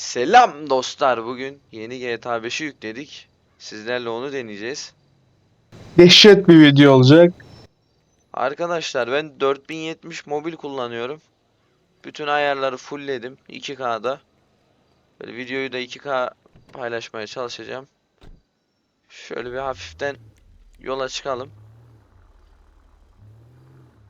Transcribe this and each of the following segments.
Selam dostlar. Bugün yeni GTA 5'i yükledik. Sizlerle onu deneyeceğiz. Dehşet bir video olacak. Arkadaşlar ben 4070 mobil kullanıyorum. Bütün ayarları fullledim 2K'da. Böyle videoyu da 2K paylaşmaya çalışacağım. Şöyle bir hafiften yola çıkalım.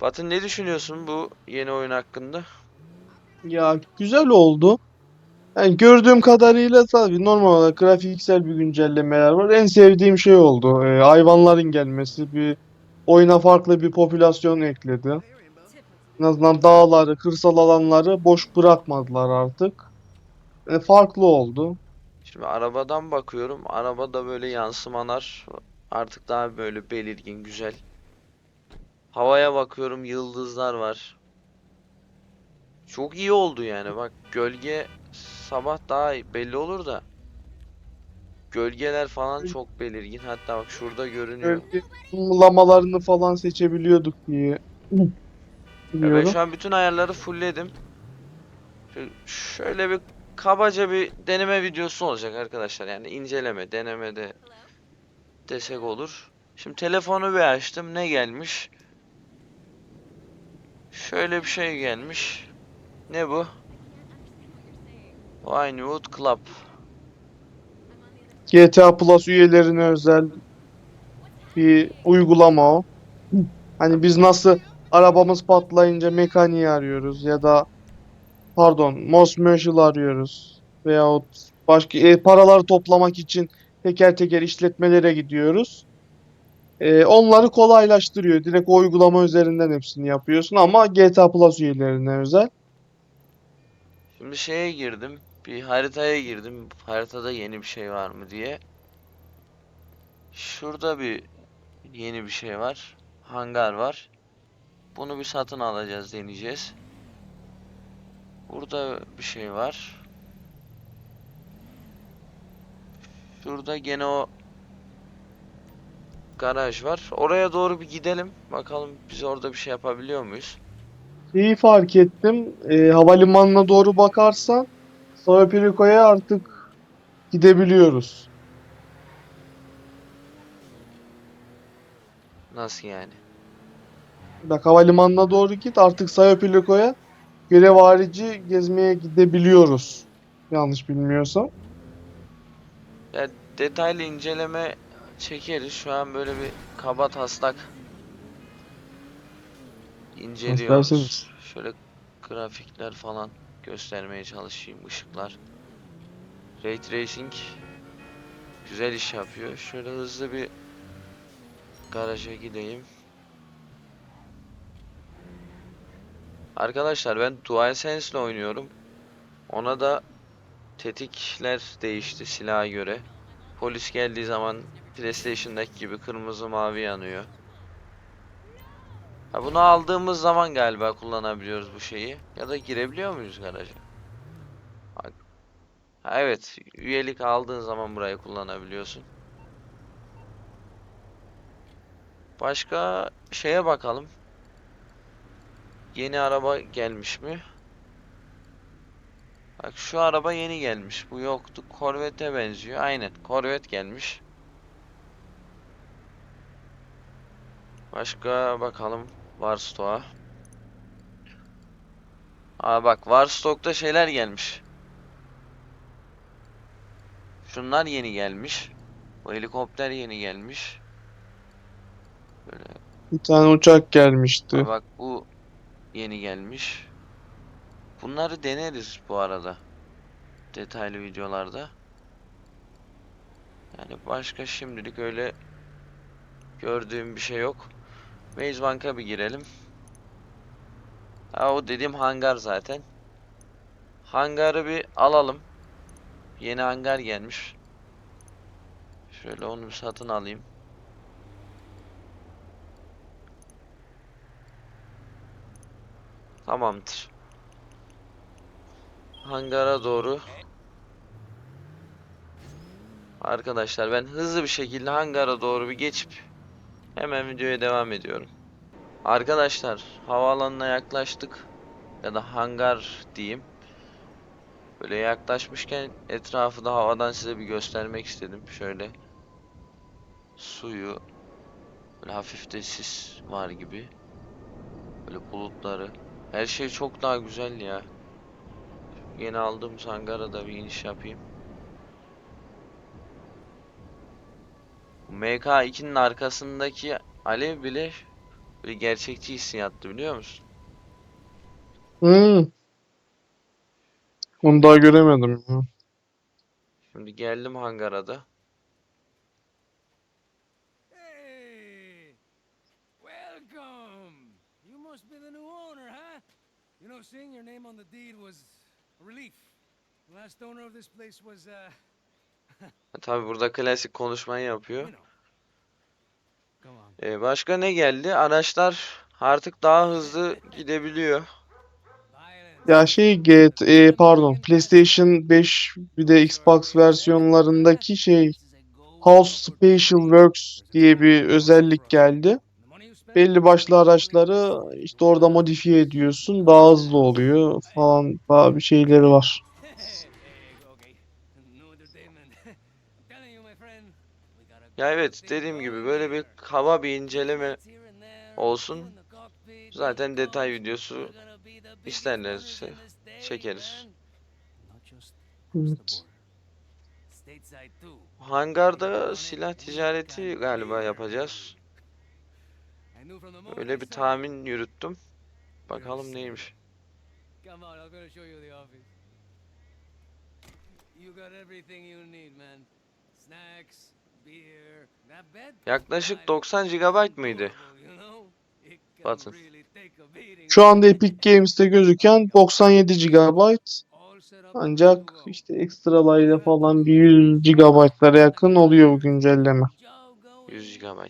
Batın ne düşünüyorsun bu yeni oyun hakkında? Ya güzel oldu. Yani gördüğüm kadarıyla tabii normal olarak grafiksel bir güncellemeler var. En sevdiğim şey oldu. Ee, hayvanların gelmesi, bir oyuna farklı bir popülasyon ekledi. En azından dağları, kırsal alanları boş bırakmadılar artık. E, farklı oldu. Şimdi arabadan bakıyorum. Arabada böyle yansımalar artık daha böyle belirgin, güzel. Havaya bakıyorum, yıldızlar var. Çok iyi oldu yani. Bak gölge sabah daha belli olur da. Gölgeler falan çok belirgin. Hatta bak şurada görünüyor. Işınlamalarını falan seçebiliyorduk diye Ya ben şu an bütün ayarları fullledim. Şöyle- Şöyle bir kabaca bir deneme videosu olacak arkadaşlar. Yani inceleme, deneme de desek olur. Şimdi telefonu bir açtım. Ne gelmiş? Şöyle bir şey gelmiş. Ne bu? Vinewood Club. GTA Plus üyelerine özel bir uygulama o. Hani biz nasıl arabamız patlayınca mekaniği arıyoruz ya da pardon Most Marshall arıyoruz veyahut başka e, paraları toplamak için teker teker işletmelere gidiyoruz. E, onları kolaylaştırıyor. Direkt o uygulama üzerinden hepsini yapıyorsun ama GTA Plus üyelerine özel. Şimdi şeye girdim. Bir haritaya girdim. Haritada yeni bir şey var mı diye. Şurada bir yeni bir şey var. Hangar var. Bunu bir satın alacağız, deneyeceğiz. Burada bir şey var. Şurada gene o garaj var. Oraya doğru bir gidelim. Bakalım biz orada bir şey yapabiliyor muyuz? Şeyi fark ettim. E, havalimanına doğru bakarsan Sao Perico'ya artık gidebiliyoruz. Nasıl yani? Bak havalimanına doğru git artık Sao Perico'ya görev harici gezmeye gidebiliyoruz. Yanlış bilmiyorsam. Ya detaylı inceleme çekeriz. Şu an böyle bir kaba taslak inceliyoruz. İsterseniz. Şöyle grafikler falan göstermeye çalışayım. Işıklar. Ray Tracing güzel iş yapıyor. Şöyle hızlı bir garaja gideyim. Arkadaşlar ben DualSense ile oynuyorum. Ona da tetikler değişti silaha göre. Polis geldiği zaman PlayStation'daki gibi kırmızı mavi yanıyor. Ha bunu aldığımız zaman galiba kullanabiliyoruz bu şeyi. Ya da girebiliyor muyuz garaja? Ha evet, üyelik aldığın zaman burayı kullanabiliyorsun. Başka şeye bakalım. Yeni araba gelmiş mi? Bak şu araba yeni gelmiş. Bu yoktu. Corvette'e benziyor. Aynen. Corvette gelmiş. Başka bakalım. Warstock'a. Aa bak Warstock'ta şeyler gelmiş. Şunlar yeni gelmiş. Bu helikopter yeni gelmiş. Böyle Bir tane uçak gelmişti. Aa, bak bu yeni gelmiş. Bunları deneriz bu arada. Detaylı videolarda. Yani başka şimdilik öyle gördüğüm bir şey yok. Maze Bank'a bir girelim. Ha o dediğim hangar zaten. Hangarı bir alalım. Yeni hangar gelmiş. Şöyle onu bir satın alayım. Tamamdır. Hangara doğru. Arkadaşlar ben hızlı bir şekilde hangara doğru bir geçip hemen videoya devam ediyorum. Arkadaşlar havaalanına yaklaştık. Ya da hangar diyeyim. Böyle yaklaşmışken etrafı da havadan size bir göstermek istedim. Şöyle suyu böyle hafif de sis var gibi. Böyle bulutları. Her şey çok daha güzel ya. Yeni aldığım Ankara'da bir iniş yapayım. MK2'nin arkasındaki alev bile böyle gerçekçi hissiyattı biliyor musun? Hmm. Onu daha göremedim ya. Şimdi geldim hangara Hey! Welcome! You must be the new owner, huh? You know, seeing your name on the deed was a relief. The last owner of this place was, uh, Tabi burada klasik konuşmayı yapıyor. Ee, başka ne geldi? Araçlar artık daha hızlı gidebiliyor. Ya şey GT, e, pardon PlayStation 5 bir de Xbox versiyonlarındaki şey House Special Works diye bir özellik geldi. Belli başlı araçları işte orada modifiye ediyorsun. Daha hızlı oluyor falan. Daha bir şeyleri var. Hey, okay. New entertainment. I'm telling you, my friend, we got a Ya evet dediğim gibi böyle bir kaba bir inceleme olsun. Zaten detay videosu isterlerse çekeriz. Evet. Hangarda silah ticareti galiba yapacağız. Öyle bir tahmin yürüttüm. Bakalım neymiş. You got everything you need, man. Snacks. Yaklaşık Fine. 90 GB mıydı? Batın. Şu anda Epic Games'te gözüken 97 GB ancak işte ekstralarıyla falan bir 100 GB'lara yakın oluyor bu güncelleme. Joe going 100 in. GB.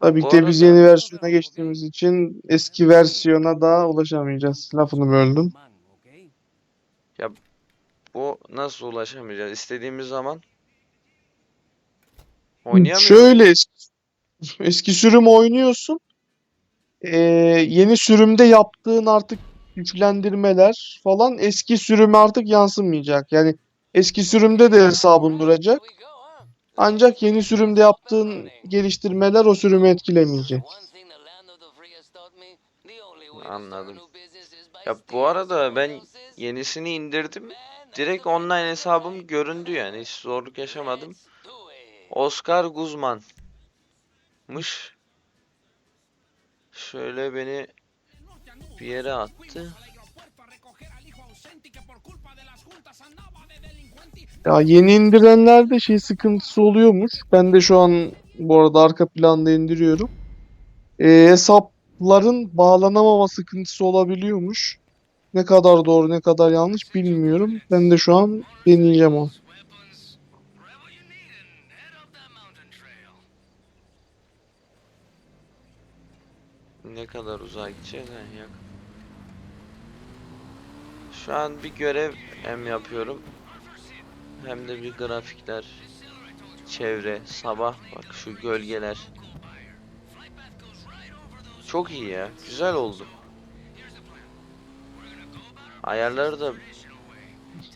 Tabii ki de biz yeni versiyona geçtiğimiz için eski versiyona da ulaşamayacağız. Lafını böldüm. Okay? Bu nasıl ulaşamayacağız? İstediğimiz zaman oynayamıyoruz. Şöyle eski, eski sürüm oynuyorsun. Ee, yeni sürümde yaptığın artık güçlendirmeler falan eski sürüme artık yansımayacak. Yani eski sürümde de hesabın duracak. Ancak yeni sürümde yaptığın geliştirmeler o sürümü etkilemeyecek. Anladım. Ya bu arada ben yenisini indirdim. Direkt online hesabım göründü yani. Hiç zorluk yaşamadım. Oscar Guzman'mış. Şöyle beni bir yere attı. Ya yeni indirenlerde şey sıkıntısı oluyormuş. Ben de şu an bu arada arka planda indiriyorum. Ee, hesapların bağlanamama sıkıntısı olabiliyormuş. Ne kadar doğru ne kadar yanlış bilmiyorum. Ben de şu an deneyeceğim onu. Ne kadar uzağa gideceğiz ha yak. Şu an bir görev hem yapıyorum. Hem de bir grafikler. Çevre, sabah bak şu gölgeler. Çok iyi ya. Güzel oldu. Ayarları da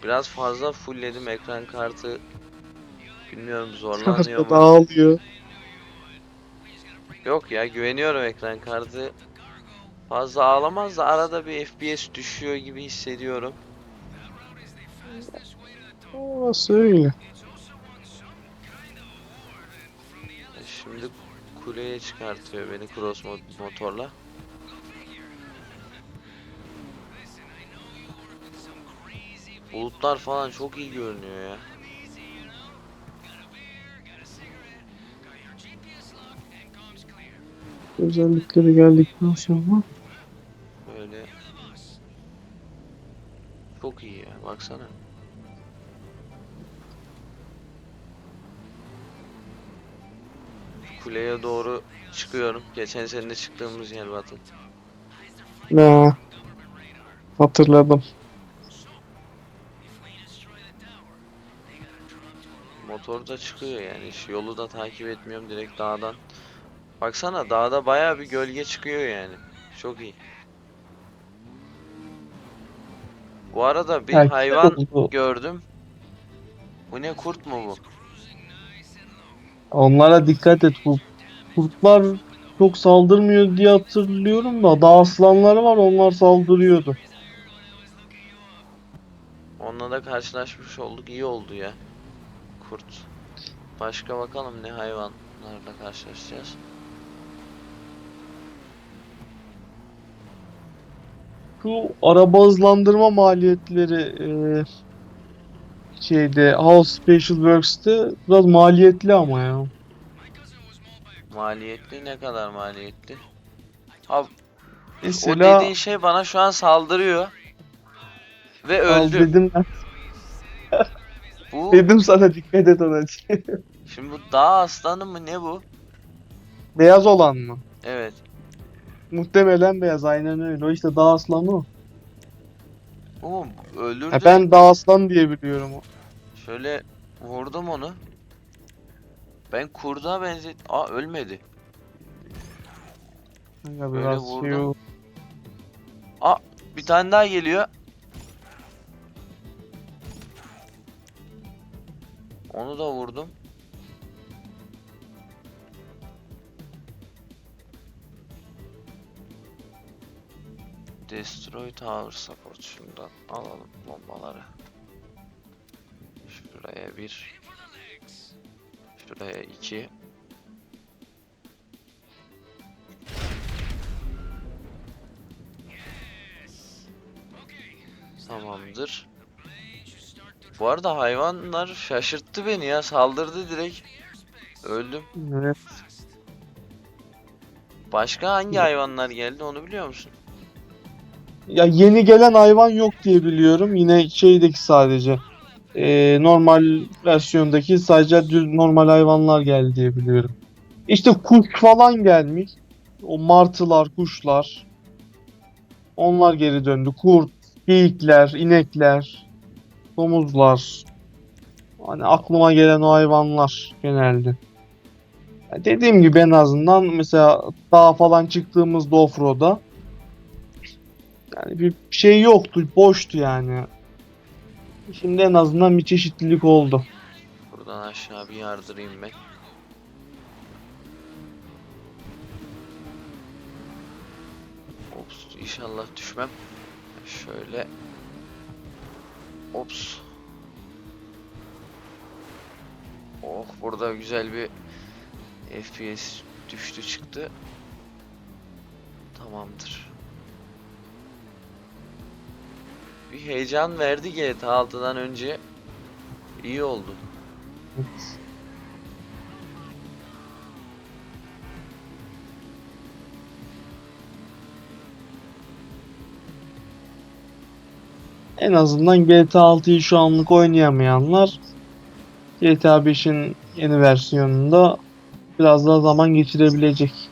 biraz fazla fullledim ekran kartı. Bilmiyorum zorlanıyor mu? Dağılıyor. Yok ya güveniyorum ekran kartı. Fazla ağlamaz da arada bir FPS düşüyor gibi hissediyorum. Orası öyle. Şimdi kuleye çıkartıyor beni cross mo- motorla. Bulutlar falan çok iyi görünüyor ya. Özellikleri geldikten sonra. Böyle. Çok iyi ya baksana. Kuleye doğru çıkıyorum. Geçen sene çıktığımız yer Batın. Ne? Hatırladım. Motor da çıkıyor yani. Hiç yolu da takip etmiyorum direkt dağdan. Baksana dağda bayağı bir gölge çıkıyor yani. Çok iyi. Bu arada bir de hayvan gördüm. Bu ne kurt mu bu? Onlara dikkat et. Bu kurtlar çok saldırmıyor diye hatırlıyorum da dağ aslanları var onlar saldırıyordu. Onunla da karşılaşmış olduk. iyi oldu ya. Kurt. Başka bakalım ne hayvanlarla karşılaşacağız. Şu araba hızlandırma maliyetleri eee, şeyde House Special Works'te biraz maliyetli ama ya. Maliyetli ne kadar maliyetli? Abi o Mesela dediğin şey bana şu an saldırıyor. Ve öldü. dedim ben. Bu Dedim sana dikkat et ona. şimdi bu dağ aslanı mı ne bu? Beyaz olan mı? Evet. Muhtemelen beyaz aynen öyle. O işte dağ aslanı o. Bu öldürdü. Ya ben dağ aslan diye biliyorum o. Şöyle vurdum onu. Ben kurda benzet... Aa ölmedi. Ya Böyle biraz şey vurdum. o. Bir tane daha geliyor. Onu da vurdum. Destroy Tower Support. Şundan alalım bombaları. Şuraya bir. Şuraya iki. Tamamdır. Bu arada hayvanlar şaşırttı beni ya. Saldırdı direkt. Öldüm. Evet. Başka hangi hayvanlar geldi onu biliyor musun? Ya yeni gelen hayvan yok diye biliyorum. Yine şeydeki sadece. Ee, normal versiyondaki sadece düz normal hayvanlar geldi diye biliyorum. İşte kuş falan gelmiş. O martılar, kuşlar. Onlar geri döndü. Kurt, geyikler, inekler, domuzlar. Hani aklıma gelen o hayvanlar genelde. Dediğim gibi en azından mesela dağa falan çıktığımızda offroad'a yani bir şey yoktu, boştu yani. Şimdi en azından bir çeşitlilik oldu. Buradan aşağı bir yardırayım ben. Ops inşallah düşmem. Şöyle. Ops. Oh burada güzel bir FPS düştü çıktı. Tamamdır. Bir heyecan verdi GTA 6'dan önce. İyi oldu. En azından GTA 6'yı şu anlık oynayamayanlar GTA 5'in yeni versiyonunda biraz daha zaman geçirebilecek.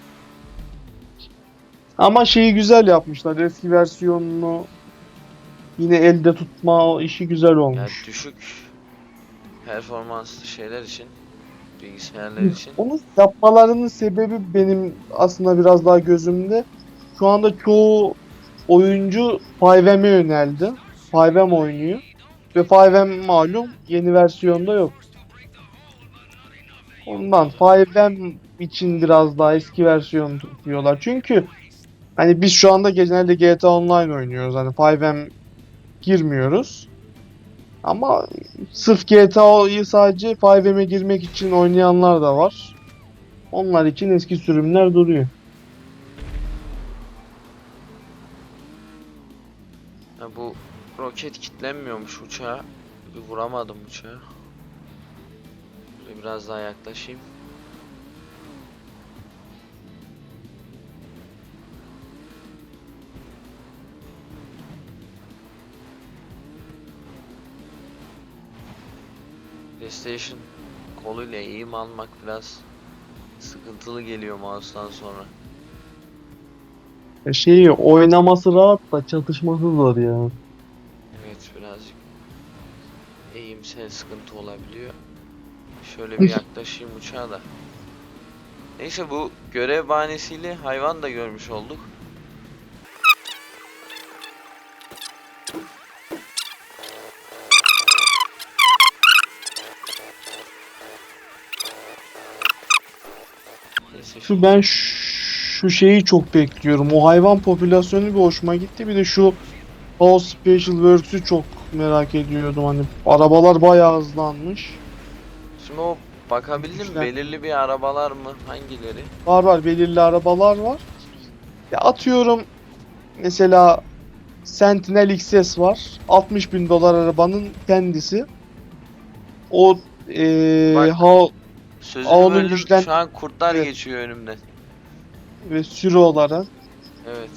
Ama şeyi güzel yapmışlar. Eski versiyonunu yine elde tutma o işi güzel Yani olmuş. düşük performanslı şeyler için, bilgisayarlar için Onu yapmalarının sebebi benim aslında biraz daha gözümde. Şu anda çoğu oyuncu 5M'e yöneldi. 5M oynuyor. Ve 5M malum yeni versiyonda yok. Ondan 5M için biraz daha eski versiyonu tutuyorlar. Çünkü hani biz şu anda genelde GTA Online oynuyoruz. Hani 5M girmiyoruz. Ama sırf GTA'yı sadece 5M'e girmek için oynayanlar da var. Onlar için eski sürümler duruyor. Ha, bu roket kitlenmiyormuş uçağa. Bir vuramadım uçağa. Biraz daha yaklaşayım. PlayStation koluyla eğim almak biraz sıkıntılı geliyor mouse'dan sonra. Ya Şeyi oynaması rahat da çatışması zor ya. Evet birazcık eğimsel sıkıntı olabiliyor. Şöyle bir yaklaşayım uçağa da. Neyse bu görev bahanesiyle hayvan da görmüş olduk. Şu ben şu şeyi çok bekliyorum. O hayvan popülasyonu bir hoşuma gitti. Bir de şu House Special Works'ü çok merak ediyordum. Hani arabalar bayağı hızlanmış. Şimdi o bakabildim Güçler. belirli bir arabalar mı? Hangileri? Var var belirli arabalar var. Ya atıyorum mesela Sentinel XS var. 60 bin dolar arabanın kendisi. O eee Bak. ha Sözünü Aa, onun böldüm. güçlen- Şu an kurtlar Evet. geçiyor önümden. ve sürü olarak Evet.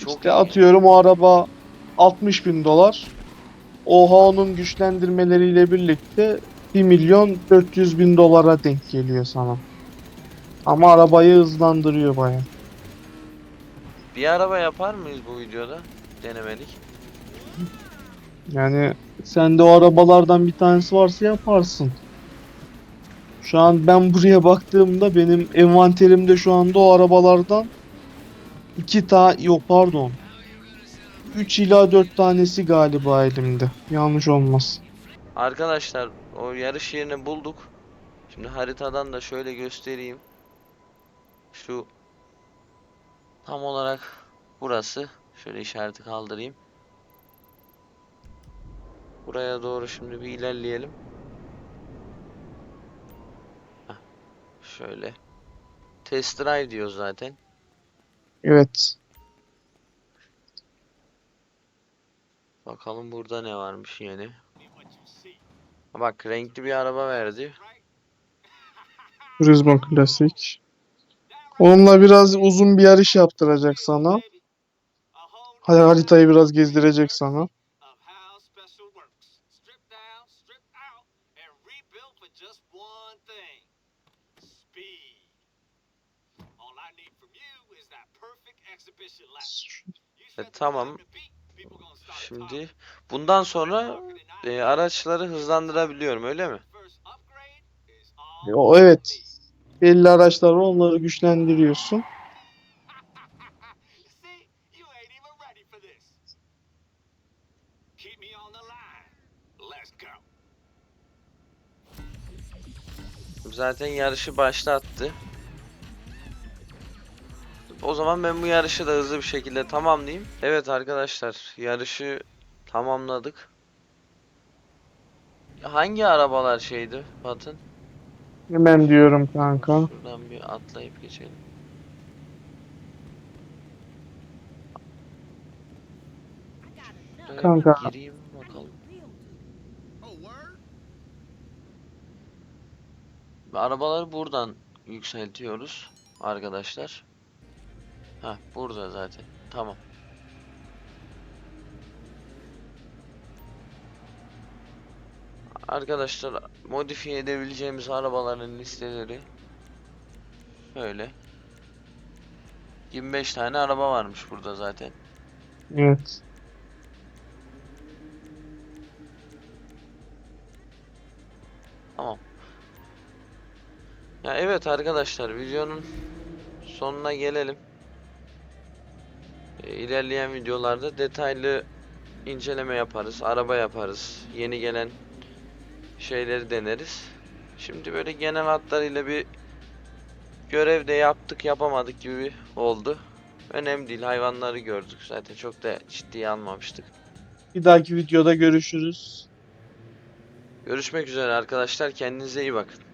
Çok işte iyi. atıyorum o araba 60 bin dolar. Oha onun güçlendirmeleriyle birlikte 1 milyon 400 bin dolara denk geliyor sana. Ama arabayı hızlandırıyor bayağı. Bir araba yapar mıyız bu videoda? Denemelik. Yani sende o arabalardan bir tanesi varsa yaparsın. Şu an ben buraya baktığımda benim envanterimde şu anda o arabalardan iki tane yok pardon. 3 ila 4 tanesi galiba elimde. Yanlış olmaz. Arkadaşlar o yarış yerini bulduk. Şimdi haritadan da şöyle göstereyim. Şu tam olarak burası. Şöyle işareti kaldırayım. Buraya doğru şimdi bir ilerleyelim. Şöyle. Test drive diyor zaten. Evet. Bakalım burada ne varmış yeni. Bak renkli bir araba verdi. Turismo Klasik. Onunla biraz uzun bir yarış yaptıracak sana. Haritayı biraz gezdirecek sana. E, tamam. Şimdi bundan sonra e, araçları hızlandırabiliyorum öyle mi? First upgrade is all O evet. me. Belli araçlar var onları güçlendiriyorsun. See, you ain't O zaman ben bu yarışı da hızlı bir şekilde tamamlayayım. Evet arkadaşlar, yarışı tamamladık. Hangi arabalar şeydi Batın? Hemen diyorum kanka. Şuradan bir atlayıp geçelim. Kanka. gireyim bakalım. Arabaları buradan yükseltiyoruz arkadaşlar. Ha burada zaten. Tamam. Arkadaşlar modifiye edebileceğimiz arabaların listeleri böyle. 25 tane araba varmış burada zaten. Evet. Tamam. Ya evet arkadaşlar videonun sonuna gelelim. İlerleyen videolarda detaylı inceleme yaparız, araba yaparız, yeni gelen şeyleri deneriz. Şimdi böyle genel hatlarıyla bir görev de yaptık yapamadık gibi oldu. Önemli değil hayvanları gördük zaten çok da ciddiye almamıştık. Bir dahaki videoda görüşürüz. Görüşmek üzere arkadaşlar kendinize iyi bakın.